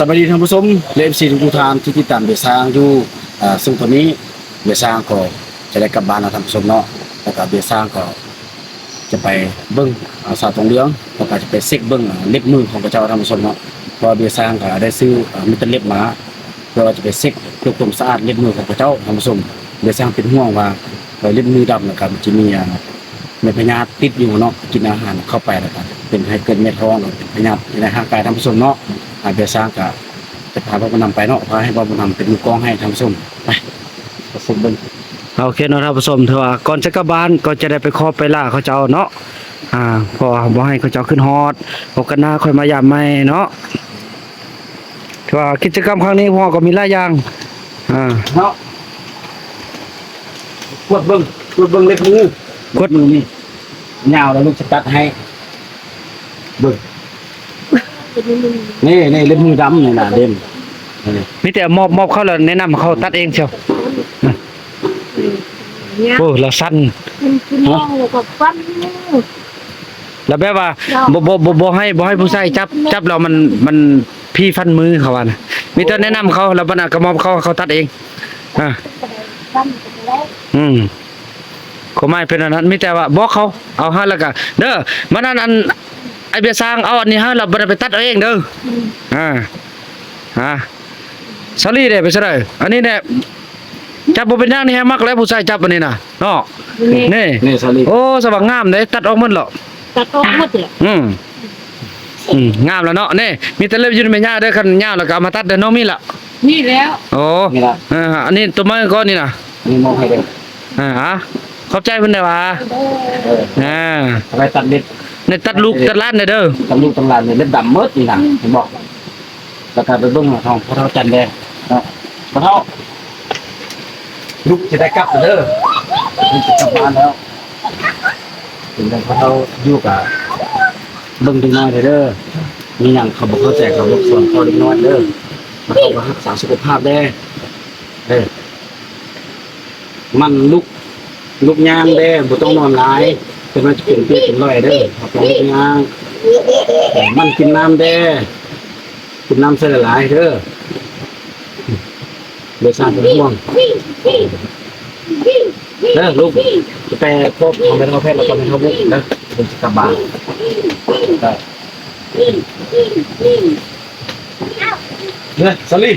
สวัสดีท่านผู้ชมเลฟซีทุกท่านที่ติดตามเบียร์สร้างอยู่ซึ่งตอนนี้เบียร์สร้างก็จะได้กลับบ้านแล้วท่านผู้ชมเนาะแล้วก็เบียร์สร้างก็จะไปเบิ้งสาวตรงเรืองแล้วก็จะไปเซ็กเบิ้งอ่าเล็บมือของพระเจ้าท่านผู้ชมเนาะเพราะเบียร์สร้างก็ได้ซื้อมิตรเล็บมาเพื่อว่าจะไปเซ็กเพื่อความสะอาดเล็บมือของพระเจ้าท่านผู้ชมเบียร์สร้างเป็นห่วงว่าเล็บมือดำนะครับจะมีเม็ดพญาธิติดอยู่เนาะกินอาหารเข้าไปแล้วก็เป็นให้เกิดเม็ดท้องเป็นพญาธิในร่างกายท่านผู้ชมเนาะาเบียสร้างก็จะพาพ่อบุญนำไปเนาะพาให้พ่อบุญนำเป็นมือกล้องให้ท่านผู้ชมไปประสบเบิ่งโอเคเนาะท่านผู้ชมเถอะว่าก่อนจะกลับบ้านก็จะได้ไปขอไปล่าเขาเจ้าเนาะอ่าเพอบ่ให้เขาเจ้าขึ้นฮอดโอกาสหน้าค่อยมายามใหม่เนาะถือว่ากิจกรรมครั้งนี้พ่อก็มีหลายอย่างอ่าเนาะกดเบิ่งกดเบิ่งเล็บมือกดมือนี่ยาวแล้วลูกจะตัดให้เบิ่ง นี่นี่เล็บมือดำนี่น่ะเด่นนี่มีแต่มอบมอบเขาแล้วแนะนำเขาตัดเองเชียวเนี่ยโอ้ละสั้นมันคือน้องแล้วก็ฟันมือแล้วแบบว่าบ่บ่บ่บ่ให้บ่ให้ผู้ชายจับ จับแล้วมันมันพี่ฟันมือเขาว่านะมีแต่แนะนำเขาแล้วบรรดากระมอบเขาเขาตัดเองอ่าฟันไปแล้วอืมก็ไม่เป็นอันนั้นมีแต่ว่าบอกเขาเอาให้แล้วก็เด้อมันนั่นอันไอ เบียร์สร้างเอาอันนี้ให้เราบ่ได้ไปตัดเอาเองเด้ออ่าอ่าสลีเด้ไปซะเลยอันนี้เนี่ยจับบ่เป็นอย่างนี้ให้มักแล้วผู้ชายจับอันนี้น่ะเนาะนี่นี่นี่สลิดโอ้สว่างงามเด้ตัดออกหมดแล้วตัดออกหมดเลยอืมอืมงามแล้วเนาะนี่มีแต่เล็บอยู่ในแม่ย่าเด้อคันยาวแล้วก็เอามาตัดเด้อน้องมีละนี่แล้วโอ้นี่ล่ะอ่าอันนี้ตัวมันก็นี่น่ะนี่มองให้เด้ออ่าฮะขอบใจเพิ่นได้อว่าเอออ่าเอาไปตัดเล็บ ในตัดลูกตัดล้านได้เด้อตำลูกตำลานเนี่ยเล็บดำเมิดนี่นะเห็นบอกแล้วก็ไปเบิ้งหน้าทองพระเท่าจันแดงนะพระเท่าลูกจะได้กลับเด้อลูกจะกลับบ้านแล้วถึงได้พระเท่าอยู่กับเบิ้งด็กน้อยเด้อมีอย่างเขาบอกเขาใจกเขาบอกส่วนเขาเด็กน้อยเด้อมาเขาก็รักษาสุขภาพได้เด้อมันลุกลุกยางเด้อบ่ต้องนอนหลาย จะมาจะเป็นเปียกเป็นร้อยเด้อเขาต้องลุกยางมันกินน้ำแด้กินน้ำเส้นหลายๆเด้อเดี๋ยวสร้างเป็นห่วงเด้อลูกจะไปพบของเป็นแพทย์แล้วก็เป็นทบุกเด้อเป็นจะกลับบ้านได้เด้อสลี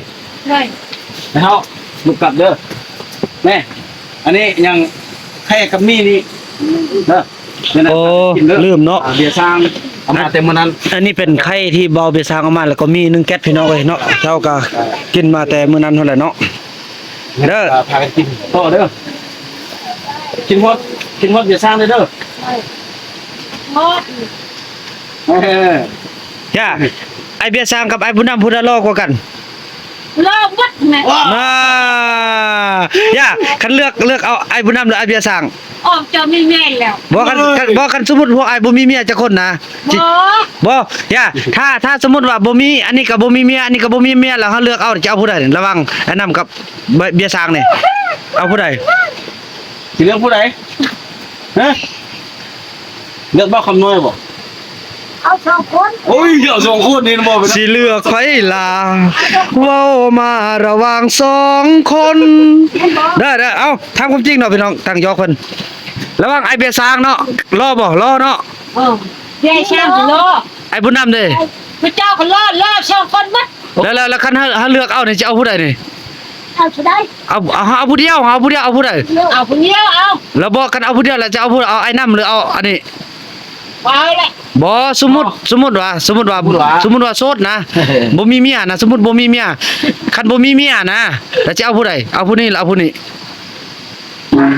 เลยนะฮะลูกกลับเด้อแม่อันนี้ยังแค่กับมี่นี่เด้อ เนี่ยนะโอ้กินเด้อลืมเนาะ อ่เบียร์สร้างเอามาเต็มมันนั้นอันนี้เป็นไข่ที่เบาเบสร้างออกมาแล้วก็มีหนึ่งแก๊สพี่น้องเลยเนาะเจ้าก็กินมาแต่มื้อนั้นเท่าไหร่เนาะ เด้อพากันกินต่อเด้อกินฮอดกินฮอดอย่าสร้างเลยเด้อหมดเออย่าไอเบียร์สร้างกับไอผู้นำผู้ใดรอกว่ากัน เลิกวัดแม่อ่าย่าคันเลือกเลือกเอาไอผู้นำหรือไอเบียร์สร้างออกจะมีแม่แล้วบ่คันคันบ่คันสมมุติพวกไอบ่มีเมียจักคนนะจิบ่บ่ย่าถ้าถ้าสมมุติว่าบ่มีอันนี้ก็บ่มีเมียอันนี้ก็บ่มีเมียแล้วเฮาเลือกเอาจะเอาผู้ใดระหวังไอ้นํกับเบียร์สร้างนี่เอาผู้ใดสิเลือกผู้ใดฮะเลือกบ่คำน้อยบ่ เอาสองคนโอ้ยเดี๋ยวสองคนนี่นะบ่ไปสิเลือกไผล่ะเว้ามาระหว่างสองคน ได้ได้เอาทำความจริงเนาะพี่น้องตั้งยอกเพิ่นระหว่างไอเบียร์สร้างเนาะรอบ่รอเนาะเออแย่ช่างก็รอไอผู้นำเด้พระเจ้าก็รอดรอดสองคนมัดแล้วแล้วแล้วคันเฮาเฮาเลือกเอานี่จะเอาผู้ใดนี่เอาจะได้เอาเอาเอาผู้เดียวเอาผู้เดียวเอาผู้ใดเอาคนเดียวเอาแล้วบอกกันเอาผู้เดียวแล้วจะเอาผู้เอาไอ้น้ำหรือเอาอันนี้ เอาแหละ บ่สมมุติสมมุติว่าสมมุติว่า สมมุติว่าโสดนะ บ่มีเมียนะสมมุติบ่มีเมียคันบ่มีเมียนะแล้วจะเอาผู้ใดเอาผู้นี้หรือเอาผู้นี้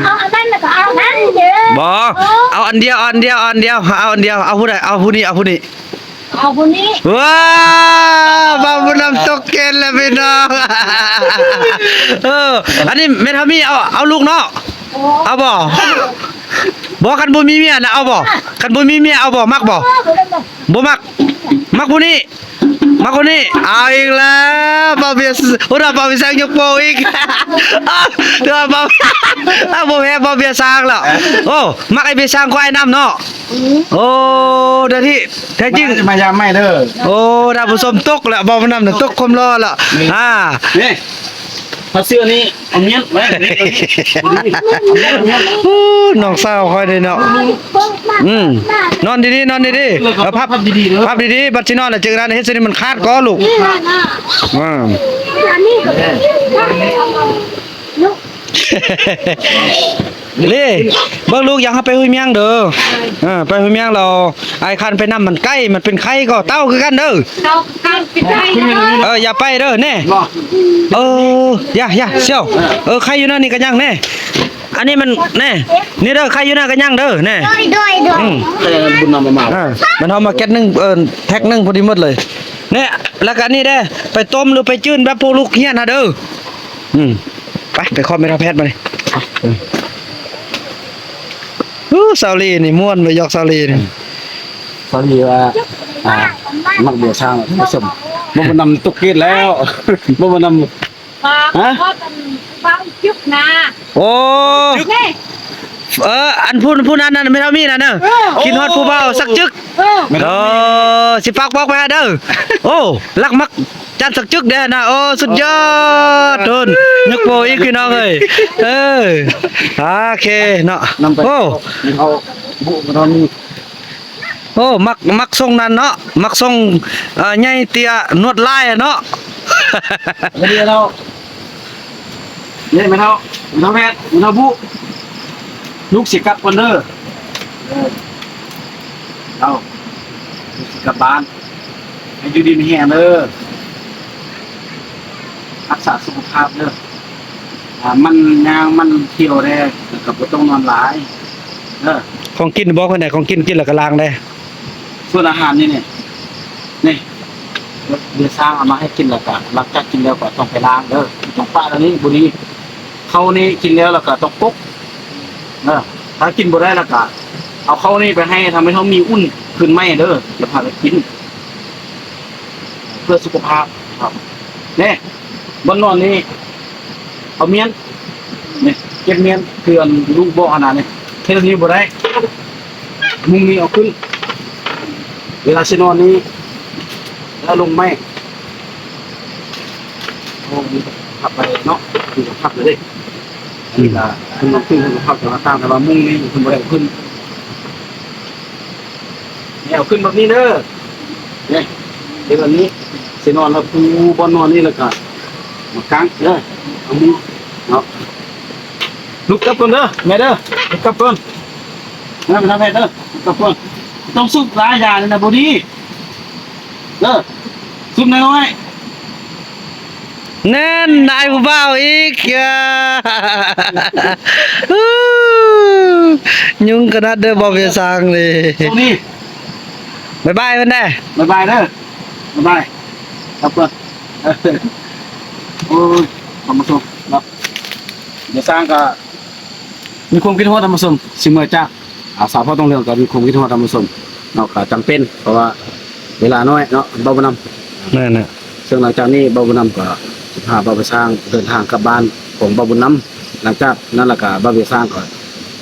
เอาอันนั้นแล้วก็เอาอันนั้นเด้อบ่เอาอันเดียวเอาอันเดียวเอาอันเดียวเอาอันเดียวเอาผู้ใดเอาผู้นี้เอาผู้นี้เอาคนนี้ว้าวบางบุญนำตกเกณฑ์แล้วพี่น้องเอออันนี้แม่ทามีเอาเอาลูกเนาะโอ้เอาบ่ บ่คันบ่มีเมียนะเอาบ่คันบ่มีเมียเอาบ่มักบ่เอาไปเลยบ่บ่มักมักผู้นี้มาคนนี้เอาอีกแล้วปาเบียสอุดาปาเบียสังยกโปอีกอ้าวเดี๋ยวปาอ้าวบ่แพ้ปาเบียสังแล้วโอ้มักไอเบียสังก็ไอ้น้ำเนาะโอ้เดี๋ยวที่แท้จริงมายามไม่เด้อโอ้ดาวผู้ชมตกแล้วบ่มันนำน่ะตกความรอแล้วอ่านี่ ถ้าเสื้อนี้เอาเมียนไว้นี่เอาเมียนเอาเมียนอู้น้องสาวค่อยได้เนาะอืมนอนดีๆนอนดีๆเลยก็เออพับพับดีๆเด้อพับดีๆบัดสินอนแล้วเจอกันเฮ็ดสิมันขาดก็ลูกนี่นะนะอ่าอันนี้ก็ลูกนี่เบิ่งลูกอยังให้ไปห้วยเมียงเด้อเออไปห้วยเมียงเราไอ้คันไปนํมันใกล้มันเป็นไข้ก็เต้าคือกันเด้อเราการปิดใจนะเอออย่าไปเด้อแน่บ่เอออย่าอย่าเสี่ยวเออใครอยู่นั่นนี่ก็ยังแน่อันนี้มันแน่นี่เด้อใครอยู่นั่นก็ยังเด้อแน่ด้วยด้วยด้วยอืมแต่บุญนำมามาอ่ามันเอามาแก๊สหนึงเออแท็กหนึงพอดีหมดเลยเนี่ยแล้วก็อันนี่เด้อไปต้มหรือไปจื้นแบบพวกลูกเฮียนนะเด้ออืมไปไปคอมเมนแพทย์มาเลย อู้ซาลีนี่ม่วนไปยอกซาลีนี่พอดีว่าอ่ามักเบียร์ช่างท่านผู้ชมบ่มานำตุกเกตแล้วบ่มานำมาพ่อเป็นฟังจุกนะโอ้นี่เอออันพูดพูดนั้นนั่นไม่เท่ามีนะเนอะกินฮอดผู้เบาสักจึกเออ เออสิปักบอกไปหาเด้อโอ้ลักมัก จันสักจึกเด้อนะโอ้สุดยอดโดนยกโปอีกพี่น้องเอ้ยเออโอเคเนาะนำไปโอ้เอาบุมานอนโอ้มักมักทรงนั้นเนาะมักทรงเอ่อใหญ่เตี้ยนวดลายอะเนาะแล้วเดี๋ยวเราเนี่ยไม่เท่าไม่เท่าแพทย์ไม่เท่าบุลูกสิกลับก่อนเด้อเอาลูกสิกลับบ้านให้อยู่ดีมีแห้งเด้อ รักษาสุขภาพเด้ออ่ามันยางมันเที่ยวได้กับบ่ต้องนอนหลายเด้อของกินบอกคนไหนของกินกินแล้วก็ล้างได้ ส่วนอาหารนี่เนี่ยนี่เดี๋ยวสร้างเอามาให้กินแล้วก็หลังจากกินแล้วก็ต้องไปล้างเด้อต้องปาอันนี้บุรีเข้านี่กินแล้วแล้วก็ต้องปุ๊กเออถ้ากินบ่ได้แล้วก็เอาเข้านี่ไปให้ทำให้เขามีอุ่นขึ้นไหมเด้ออย่าพาไปกิน เพื่อสุขภาพครับเนี่ย บนนอนนี่เอาเมียนเนี่ยเก็บเมียนเพื่อนลูกบ่อขนาดนี้เทศนี้บ่ได้มุงนี้เอาขึ้น เวลาสินอนนี้แล้วลงไม่โอ้ยขับไปเนาะคือขับเลยดิอันนี้ละขึ้นมาขึ้นขึ้นขับแต่ว่าตามแต่ว่ามุ่งนี่ขึ้นบ่ได้ขึ้นเนี่ยเอาขึ้นแบบนี้เด้อเนี่ยเดี๋ยวแบบนี้สินอนแล้วปูบนนอนนี่แล้วก็มากางเด้อนาะลุกกลับก่อนเด้อแม่เด้อลุกกลับก่อนแม่ไปทำแม่เด้อลุกกลับก่อนต้องซุปหลายอย่า งเลยนะบอดี้เด้อซุปน้อยแน่นนายผู้บ่าวอีกอ่าอู้ยุ่งขนาดเด้อบ่เวียสังเลยๆตรงนี้บ๊ายบายเพิ่นแน่บายบายเด้อบายบายครับเพื่อนเออโอ้ยธรรมชมครับเดี๋ยวสร้างก็มีความคิดฮอดธรรมชมสิเมื่อจ้าอาสาวพ่อต้องเรื่องก็มีความคิดฮอดธรรมชมเนาะก็จำเป็น เพราะว่าเวลาน้อยเนาะเบาบนำนั่นน่ะซึ่งหลังจากนี้เบาบุญนำก็จะพาเบาไปสร้างเดินทางกลับบ้านของเบาบุญนำหลังจากนั้นและก็เบาไปสร้างก็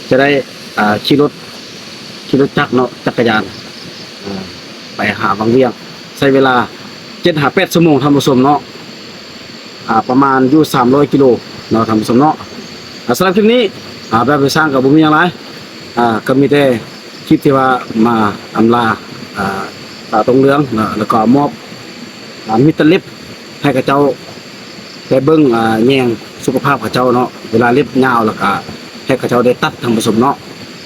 จะได้อ่าขี่รถขี่รถจักรเนาะจักรยานอ่าไปหาบางเวียงใช้เวลาเจ็ดหาแปดชั่วโมงทำผสมเนาะ อ่าประมาณอยู่สามร้อยกิโลเนาะทำผสมเนาะสำหรับคลิปนี้อ่าเบาไปสร้างกับบุญมีอะไรอ่าก็มีแต่คลิปที่ว่ามาอำลาอ่าตาตรงเรืองนะแล้วก็มอบอ่ามิตรเล็บให้กับเจ้าได้เบิ้งอ่าแยงสุขภาพกับเจ้าเนาะเวลาเล็บยาวแล้วก็ให้กับเจ้าได้ตัดทำผสมเนาะ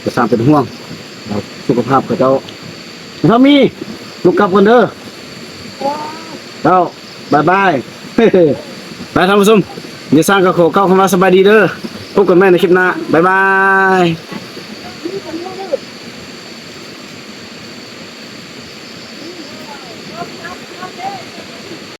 จะสร้างเป็นห่วงสุขภาพกับเจ้าถ้ามีลูกกลับกันเด้อเจ้าบายบาย ไปทำผสมเดี๋ยวสร้างกระโขเข้าคำว่าสบายดีเด้อพบกันใหม่ในคลิปหน้าบ๊ายบาย